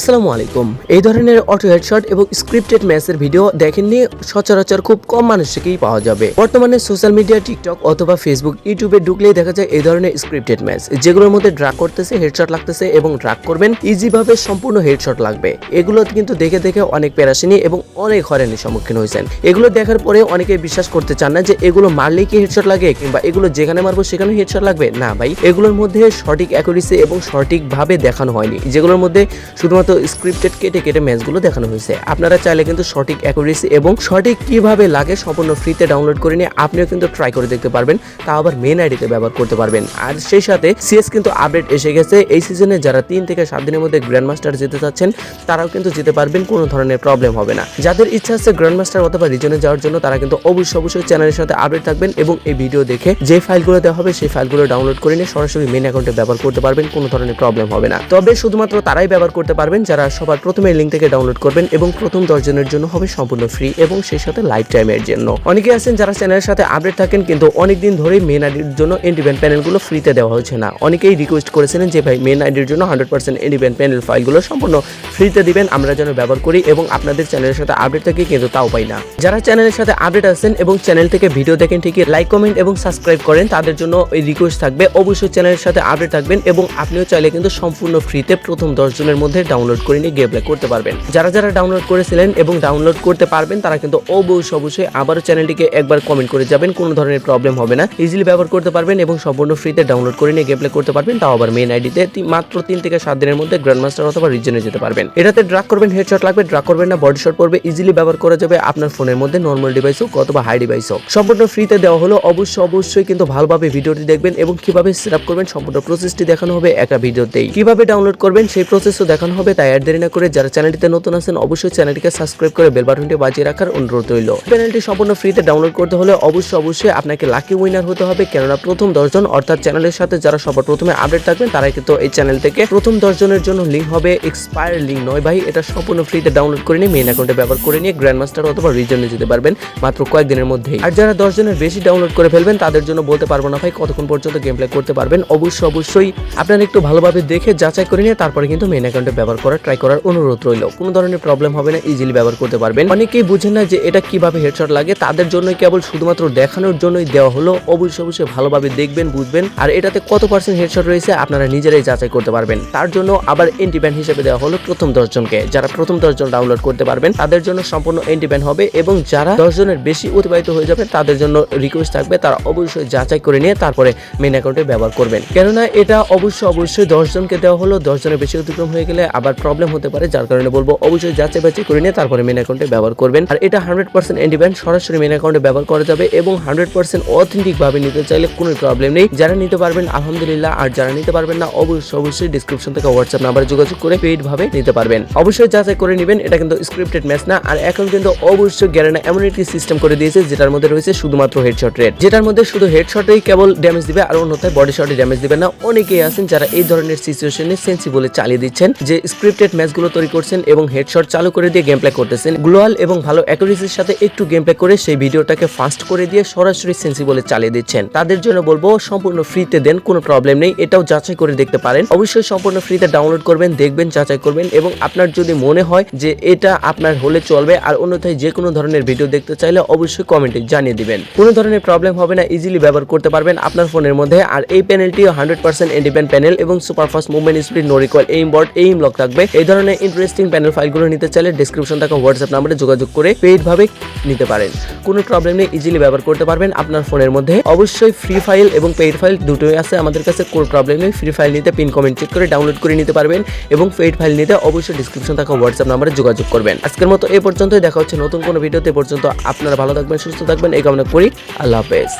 আসসালামু আলাইকুম। এই ধরনের অটো হেডশট এবং স্ক্রিপ্টেড ম্যাচের ভিডিও দেখেননি, সচরাচর খুব কম মানুষকেই পাওয়া যাবে। বর্তমানে সোশ্যাল মিডিয়া টিকটক অথবা ফেসবুক ইউটিউবে ঢুকলেই দেখা যায় এই ধরনের স্ক্রিপ্টেড ম্যাচ যেগুলোর মধ্যে ড্রাগ করতেছে হেডশট লাগতেছে এবং ড্রাগ করবেন ইজিভাবে সম্পূর্ণ হেডশট লাগবে। এগুলো কিন্তু দেখে দেখে অনেক প্যারাসিনী এবং অনেক হয়রানির সম্মুখীন হয়েছেন। এগুলো দেখার পরে অনেকে বিশ্বাস করতে চান না যে এগুলো মারলেই কি হেডশট লাগে, কিংবা এগুলো যেখানে মারবো সেখানে হেডশট লাগবে। না ভাই, এগুলোর মধ্যে সঠিক অ্যাকুরেসি এবং সঠিকভাবে দেখানো হয়নি। যেগুলোর মধ্যে শুধুমাত্র স্ক্রিপ্টেড কেটে কেটে ম্যাচগুলো দেখানো হয়েছে। আপনারা চাইলে কিন্তু সঠিক অ্যাকুরেসি এবং সঠিক কীভাবে লাগে সম্পূর্ণ ফ্রিতে ডাউনলোড করে নিয়ে আপনিও কিন্তু ট্রাই করে দেখতে পারবেন, তা আবার মেন আইডিতে ব্যবহার করতে পারবেন। আর সেই সাথে সিএস কিন্তু আপডেট এসে গেছে। এই সিজনে যারা তিন থেকে সাত দিনের মধ্যে গ্র্যান্ড মাস্টার যেতে চাচ্ছেন তারাও কিন্তু যেতে পারবেন, কোনো ধরনের প্রবলেম হবে না। যাদের ইচ্ছা আছে গ্র্যান্ড মাস্টার অথবা রিজনে যাওয়ার জন্য, তারা কিন্তু অবশ্যই অবশ্যই চ্যানেলের সাথে আপডেট থাকবেন এবং এই ভিডিও দেখে যে ফাইলগুলো দেওয়া হবে, সেই ফাইলগুলো ডাউনলোড করে নিয়ে সরাসরি মেন অ্যাকাউন্টে ব্যবহার করতে পারবেন, কোনো ধরনের প্রবলেম হবে না। তবে শুধুমাত্র তারাই ব্যবহার করতে পারবেন যারা সবার প্রথমে লিঙ্ক থেকে ডাউনলোড করবেন এবং প্রথম দশজনের জন্য হবে সম্পূর্ণ ফ্রি এবং সেই সাথে লাইফ টাইমের জন্য। অনেকে আছেন যারা চ্যানেলের সাথে আপডেট থাকেন কিন্তু অনেকদিন ধরেই মেন আইডির জন্য ইন্ডিপেন্ড প্যানেলগুলো ফ্রিতে দেওয়া হচ্ছে না। অনেকেই রিকোয়েস্ট করেছিলেন যে, ভাই মেন আইডির জন্য হান্ড্রেড পার্সেন্ট ইন্ডিপেন্ড প্যানেল ফাইলগুলো সম্পূর্ণ ফ্রিতে দিবেন, আমরা যেন ব্যবহার করি এবং আপনাদের চ্যানেলের সাথে আপডেট থাকি কিন্তু তাও পাই না। যারা চ্যানেলের সাথে আপডেট আছেন এবং চ্যানেল থেকে ভিডিও দেখেন ঠিকই লাইক কমেন্ট এবং সাবস্ক্রাইব করেন, তাদের জন্য এই রিকোয়েস্ট থাকবে। অবশ্যই চ্যানেলের সাথে আপডেট থাকবেন এবং আপনিও চাইলে কিন্তু সম্পূর্ণ ফ্রিতে প্রথম দশ জনের মধ্যে ডাউনলোড করে নিয়ে গেম প্লে করতে পারবেন। যারা যারা ডাউনলোড করেছিলেন এবং ডাউনলোড করতে পারবেন, তারা কিন্তু অবশ্যই অবশ্যই আবারও চ্যানেলটিকে একবার কমেন্ট করে যাবেন, কোনো ধরনের প্রবলেম হবে না। ইজিলি ব্যবহার করতে পারবেন এবং সম্পূর্ণ ফ্রিতে ডাউনলোড করে নিয়ে গেম প্লে করতে পারবেন। তাও আবার মেন আইডিতে মাত্র তিন থেকে সাত দিনের মধ্যে গ্র্যান্ড মাস্টার অথবা রিজনে যেতে পারবেন। এটাতে ড্রাগ করবেন হেডশট লাগবে ড্রাগ করবেন না বডি শট পড়বে ইজিলি ব্যবহার করা যাবে আপনার ফোনের মধ্যে নর্মাল ডিভাইস হোক অথবা হাই ডিভাইস হোক। সম্পূর্ণ ফ্রিতে দেওয়া হলো অবশ্যই অবশ্যই কিন্তু ভালোভাবে ভিডিওটি দেখবেন এবং কীভাবে সেট আপ করবেন, সম্পূর্ণ প্রসেসটি দেখানো হবে একটা ভিডিওতেই। কীভাবে ডাউনলোড করবেন, সেই প্রসেসও দেখানো হবে তাই আর দেরি না করে যারা চ্যানেলটিতে নতুন আছেন, অবশ্যই চ্যানেলটিকে সাবস্ক্রাইব করে বেল বাটনটি বাজিয়ে রাখার অনুরোধ রইল। চ্যানেলটি সম্পূর্ণ ফ্রিতে ডাউনলোড করতে হলে অবশ্যই অবশ্যই আপনাকে লাকি উইনার হতে হবে, কেননা প্রথম দশজন অর্থাৎ চ্যানেলের সাথে যারা সবার প্রথমে আপডেট থাকবেন, তারাই কিন্তু এই চ্যানেল থেকে প্রথম দশজনের জন্য লিঙ্ক হবে এক্সপায়ার লিঙ্ক নয় ভাই, এটা সম্পূর্ণ ফ্রিতে ডাউনলোড করে নিয়ে মেইন অ্যাকাউন্টে ব্যবহার করে নিয়ে গ্র্যান্ড মাস্টার অথবা রিজনে যেতে পারবেন, মাত্র কয়েকদিনের মধ্যেই। আর যারা দশজনের বেশি ডাউনলোড করে ফেলবেন, তাদের জন্য বলতে পারব না ভাই, কতক্ষণ পর্যন্ত গেম প্লে করতে পারবেন। অবশ্যই অবশ্যই আপনারা একটু ভালোভাবে দেখে যাচাই করে নিয়ে তারপরে কিন্তু মেইন অ্যাকাউন্টে ব্যবহার করার ট্রাই করার অনুরোধ রইল। কোনো ধরনের প্রবলেম হবে না ইজিলি ব্যবহার করতে পারবেন। অনেকেই বুঝেন না যে এটা কীভাবে হেডশট লাগে, তাদের জন্য কেবল শুধুমাত্র দেখানোর জন্যই দেওয়া হলো। অবশ্যই অবশ্যই ভালোভাবে দেখবেন, বুঝবেন। আর এটাতে কত পার্সেন্ট হেডশট রয়েছে, আপনারা নিজেরাই যাচাই করতে পারবেন। তার জন্য আবার এন্টি ব্যান্ড হিসেবে দেওয়া হলো প্রথম দশজনকে যারা প্রথম দশজন ডাউনলোড করতে পারবেন, তাদের জন্য সম্পূর্ণ এন্টি ব্যান্ড হবে এবং যারা দশজনের বেশি অতিবাহিত হয়ে যাবে তাদের জন্য রিকোয়েস্ট থাকবে, তারা অবশ্যই যাচাই করে নিয়ে তারপরে মেন অ্যাকাউন্টে ব্যবহার করবেন। কেননা এটা অবশ্যই অবশ্যই দশজনকে দেওয়া হলো দশজনের বেশি অতিক্রম হয়ে গেলে আবার প্রবলেম হতে পারে, যার কারণে বলব অবশ্যই যাচাই বাছাই করে নিয়ে তারপরে মেন অ্যাকাউন্টে ব্যবহার করবেন। আর এটা হান্ড্রেড পার্সেন্ট এন্ডিব্যান্ড সরাসরি মেন অ্যাকাউন্টে ব্যবহার করা যাবে এবং হান্ড্রেড পার্সেন্ট অথেন্টিক ভাবে নিতে চাইলে কোনো প্রবলেম নেই। যারা নিতে পারবেন, আলহামদুলিল্লাহ, আর যারা নিতে পারবেন না, অবশ্যই অবশ্যই ডিসক্রিপশন থেকে হোয়াটসঅ্যাপ নাম্বারে যোগাযোগ করে পেইড ভাবে নিতে পারবেন। অবশ্যই যাচাই করে নেবেন, এটা কিন্তু স্ক্রিপ্টেড ম্যাচ না, আর এখন কিন্তু অবশ্যই গ্যারেনা এমন একটি সিস্টেম করে দিয়েছে, যেটার মধ্যে রয়েছে শুধুমাত্র হেডশট রেট যেটার মধ্যে শুধু হেডশটেই কেবল ড্যামেজ দিবে, আর অন্যথায় বডি শটে ড্যামেজ দিবে না। অনেকেই আছেন যারা এই ধরনের সিচুয়েশনে সেন্সিবলে চালিয়ে দিচ্ছেন, যে স্ক্রিপ্টেড ম্যাচগুলো তৈরি করছেন এবং হেডশট চালু করে দিয়ে গেম প্লে করতেছেন। গ্লোয়াল এবং ভালো অ্যাকুরেসির সাথে একটু গেম প্লে করে সেই ভিডিওটাকে ফাস্ট করে দিয়ে সরাসরি সেন্সিবলে চালিয়ে দিচ্ছেন। তাদের জন্য বলব, সম্পূর্ণ ফ্রিতে দেন, কোনো প্রবলেম নেই, এটাও যাচাই করে দেখতে পারেন। অবশ্যই সম্পূর্ণ ফ্রিতে ডাউনলোড করবেন, দেখবেন, যাচাই করবেন এবং আপনার যদি মনে হয় যে এটা আপনার হলে চলবে আর অন্যথায় যে কোনো ধরনের ভিডিও দেখতে চাইলে অবশ্যই কমেন্টে জানিয়ে দিবেন। কোনো ধরনের প্রবলেম হবে না ইজিলি ব্যবহার করতে পারবেন আপনার ফোনের মধ্যে। আর এই প্যানেলটি হান্ড্রেড পার্সেন্ট ইন্ডিপেন্ড প্যানেল এবং superfast movement speed no aim board aim lock থাকবে। এই ধরনের ইন্টারেস্টিং প্যানেল ফাইলগুলো নিতে চাইলে ডিসক্রিপশন থাকা হোয়াটসঅ্যাপ নাম্বারে যোগাযোগ করে পেইড ভাবে নিতে পারেন। কোনো প্রবলেম নেই ইজিলি ব্যবহার করতে পারবেন আপনার ফোনের মধ্যে। অবশ্যই ফ্রি ফাইল এবং পেইড ফাইল দুটোই আছে আমাদের কাছে, কোনো প্রবলেম নেই। ফ্রি ফাইল নিতে পিন কমেন্ট চেক করে ডাউনলোড করে নিতে পারবেন এবং পেইড ফাইল নিতে অবশ্যই ডিসক্রিপশন থাকা হোয়াটসঅ্যাপ নাম্বারে যোগাযোগ করবেন। আজকের মতো এই পর্যন্তই, দেখা হচ্ছে নতুন কোনো ভিডিওতে পর্যন্ত আপনারা ভালো থাকবেন, সুস্থ থাকবেন, এই কামনা করি। আল্লাহ হাফেজ।